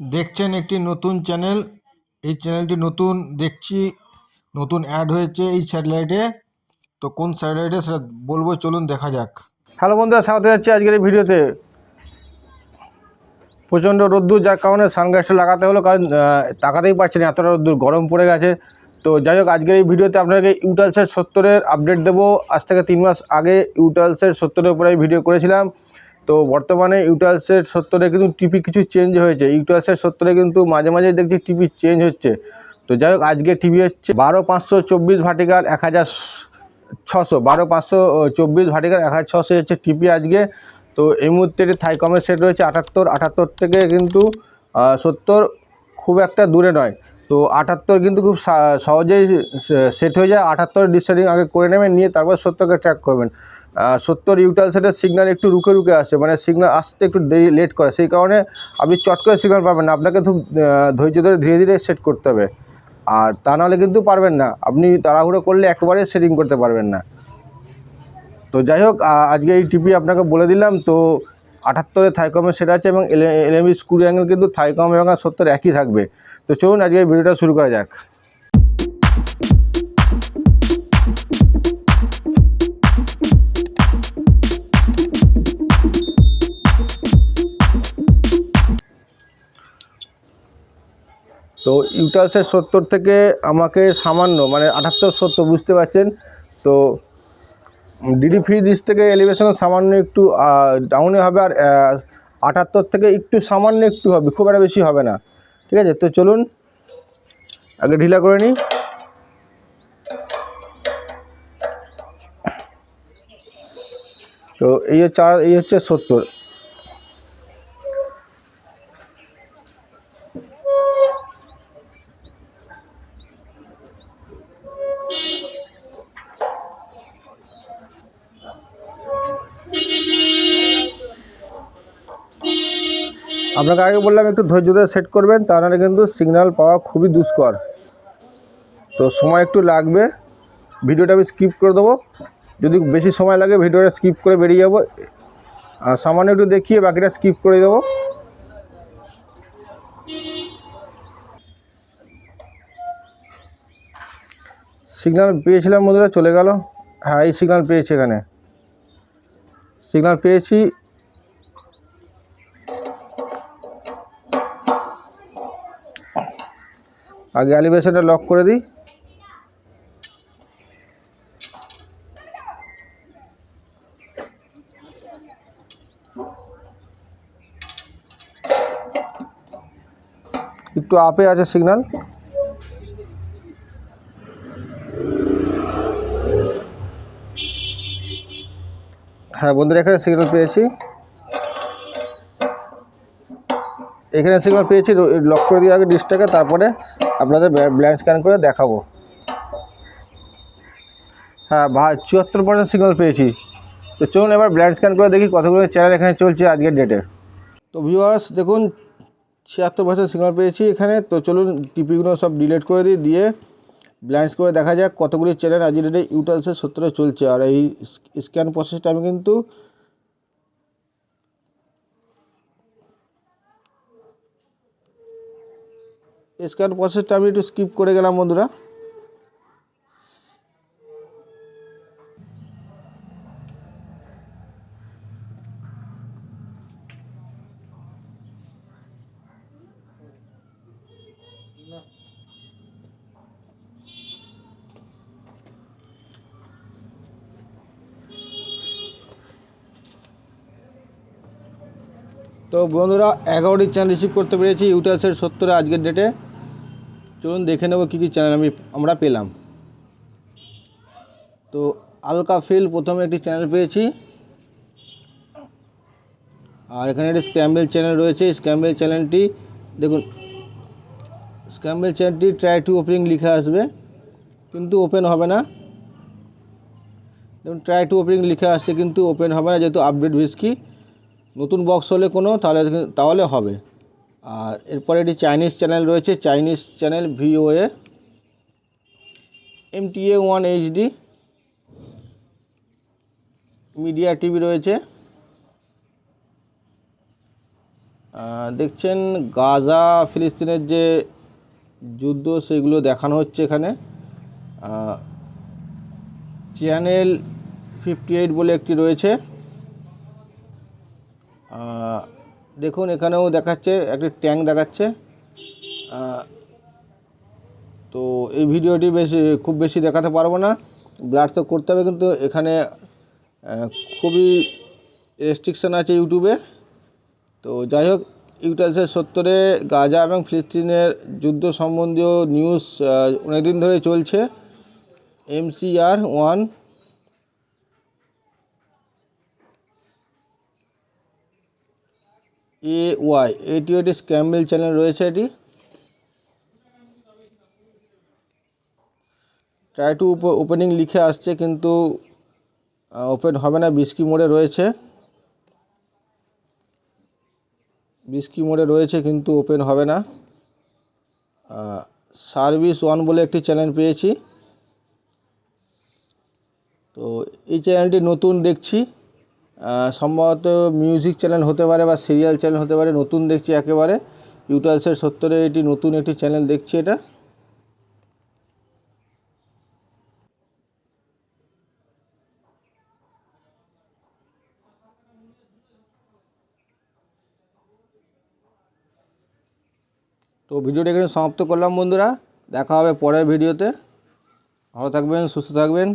দেখছেন একটি নতুন চ্যানেল। এই চ্যানেলটি নতুন, দেখছি নতুন অ্যাড হয়েছে এই স্যাটেলাইটে। তো কোন স্যাটেলাইটে সেটা বলব, চলুন দেখা যাক। হ্যালো বন্ধুরা, স্বাগত যাচ্ছি আজকের এই ভিডিওতে। প্রচণ্ড রোদ্দুর, যার কারণে সানগ্লাসটা লাগাতে হলো, কারণ তাকাতেই পারছি না, এতটা রোদ্দুর, গরম পড়ে গেছে। তো যাই হোক, আজকের এই ভিডিওতে আপনাকে ইউটালসের সত্তরের আপডেট দেবো। আজ থেকে তিন মাস আগে ইউটালসের সত্তরের উপরে ভিডিও করেছিলাম। তো বর্তমানে ইউটালসের সত্তরে কিন্তু টিপি কিছু চেঞ্জ হয়েছে। ইউটালসের সত্তরে কিন্তু মাঝে মাঝে দেখছি টিপি চেঞ্জ হচ্ছে। তো যাই হোক, আজকে টিভি হচ্ছে বারো পাঁচশো চব্বিশ ভার্টিকাল এক হাজার ছশো। বারো পাঁচশো চব্বিশ ভার্টিকাল এক হাজার ছশো হচ্ছে টিপি আজকে। তো এই মুহূর্তে এটি থাই কমের সেট রয়েছে আটাত্তর। আটাত্তর থেকে কিন্তু সত্তর খুব একটা দূরে নয়। তো আটাত্তর কিন্তু খুব সহজেই সেট হয়ে যায়। আটাত্তর ডিস্টারিং আগে করে নেবেন, নিয়ে তারপর সত্তরকে ট্র্যাক করবেন। সত্তর ইউটাল সেটের সিগনাল একটু রুকে রুকে আসে মানে সিগনাল আসতে একটু দেরি লেট করে। সেই কারণে আপনি চট করে সিগনাল পাবেন না। আপনাকে খুব ধৈর্য ধরে ধীরে ধীরে সেট করতে হবে। আর তা নাহলে কিন্তু পারবেন না। আপনি তাড়াহুড়ো করলে একবারে সেটিং করতে পারবেন না। তো যাই হোক আজকে এই টিপি আপনাকে বলে দিলাম। তো আটাত্তরে থাইকমের সেটা আছে এবং এলএমই স্ক্রু অ্যাঙ্গেল কিন্তু থাইকম এবং সত্তর একই থাকবে। তো চলুন আজকে ভিডিওটা শুরু করা যাক। তো ইউটাসের সত্তর থেকে আমাকে সামান্য মানে আটাত্তর সত্তর, বুঝতে পারছেন? তো ডিডি ফ্রি দিস থেকে এলিভেশন সামান্য একটু ডাউনে হবে আর আটাত্তর থেকে একটু সামান্য একটু হবে, খুব একটা বেশি হবে না। ঠিক আছে? তো চলুন, আগে ঢিলা করে নিই। তো এই আর এই হচ্ছে সত্তর। আপনাকে আগে বললাম একটু ধৈর্য ধরে সেট করবেন, তা নাহলে কিন্তু সিগন্যাল পাওয়া খুবই দুষ্কর। তো সময় একটু লাগবে, ভিডিওটা আমি স্কিপ করে দেবো। যদি বেশি সময় লাগে, ভিডিওটা স্কিপ করে বেরিয়ে যাব। আর সামান্য একটু দেখিয়ে বাকিটা স্কিপ করে দেবো। সিগন্যাল পেয়েছিলাম বন্ধুরা, চলে গেল। হ্যাঁ এই সিগন্যাল পেয়েছি এখানে। সিগন্যাল পেয়েছি আগে অ্যালিভেশনটা লক করে দিই। একটু আপে আছে সিগন্যাল হ্যাঁ বন্ধুরা, এখানে সিগন্যাল পেয়েছি। এখানে সিগন্যাল পেয়েছি লক করে দিয়ে আগে ডিসটাকে তারপরে আপনাদের ব্ল্যান্ড স্ক্যান করে দেখাবো। হ্যাঁ ভা চুয়াত্তর পার্সেন্ট সিগন্যাল পেয়েছি। তো চলুন এবার ব্ল্যান্ড স্ক্যান করে দেখি কতগুলো চ্যানেল এখানে চলছে আজকের ডেটে তো ভিউয়ার্স দেখুন, ছিয়াত্তর পার্সেন্ট সিগন্যাল পেয়েছি এখানে। তো চলুন টিপিগুলো সব ডিলিট করে দিই, দিয়ে ব্ল্যান্ডস করে দেখা যাক কতগুলি চ্যানেল আজকের ডেটে ইউটালসের সত্তরে চলছে। আর এই স্ক্যান প্রসেসটা আমি কিন্তু স্ক্যান প্রসেসটা আমি একটু স্কিপ করে গেলাম, বন্ধুরা। তো বন্ধুরা, এগারোটি চ্যানেল রিসিভ করতে পেরেছি ইউটাসের সত্তরে আজকের ডেটে চলুন দেখে নেব কী কী চ্যানেল আমি আমরা পেলাম তো আলকা ফিল প্রথমে একটি চ্যানেল পেয়েছি আর এখানে একটি স্ক্র্যাম্বেল চ্যানেল রয়েছে স্ক্র্যাম্বেল চ্যানেলটি দেখুন স্ক্র্যাম্বেল চ্যানেলটি ট্রাই টু ওপেনিং লিখে আসবে কিন্তু ওপেন হবে না দেখুন ট্রাই টু ওপেনিং লিখে আসছে কিন্তু ওপেন হবে না যেহেতু আপডেট ভিসকি নতুন বক্স হলে কোনো তাহলে তাহলে হবে আর এরপরে একটি চাইনিজ চ্যানেল রয়েছে Chinese channel VOA MTA one HD media TV রয়েছে। দেখছেন গাজা, ফিলিস্তিনের যে যুদ্ধ, সেগুলো দেখানো হচ্ছে এখানে। চ্যানেল ফিফটি এইট বলে একটি রয়েছে। দেখুন, এখানেও দেখাচ্ছে, একটি ট্যাঙ্ক দেখাচ্ছে। তো এই ভিডিওটি বেশি, খুব বেশি দেখাতে পারব না। ব্লার তো করতে হবে, কিন্তু এখানে খুবই রেস্ট্রিকশান আছে ইউটিউবে তো যাই হোক ইউটালসের সত্তরে গাজা এবং ফিলিস্তিনের যুদ্ধ সম্বন্ধীয় নিউজ অনেকদিন ধরে চলছে। এমসিআর ওয়ান এ ওয়াই এটি একটি স্ক্যাম্বেল চ্যানেল রয়েছে এটি। ট্রাই টু ওপেনিং লিখে আসছে কিন্তু ওপেন হবে না বিস্কি মোড়ে রয়েছে। বিস্কি মোড়ে রয়েছে কিন্তু ওপেন হবে না। সার্ভিস ওয়ান বলে একটি চ্যানেল পেয়েছি। তো এই চ্যানেলটি নতুন দেখছি। সম্ভবত মিউজিক চ্যানেল হতে পারে বা সিরিয়াল চ্যানেল হতে পারে, নতুন দেখছি একেবারে। ইউটালসের সত্তরে এটি নতুন একটি চ্যানেল দেখছি এটা। তো ভিডিওটা এখানে সমাপ্ত করলাম বন্ধুরা, দেখা হবে পরের ভিডিওতে। ভালো থাকবেন, সুস্থ থাকবেন।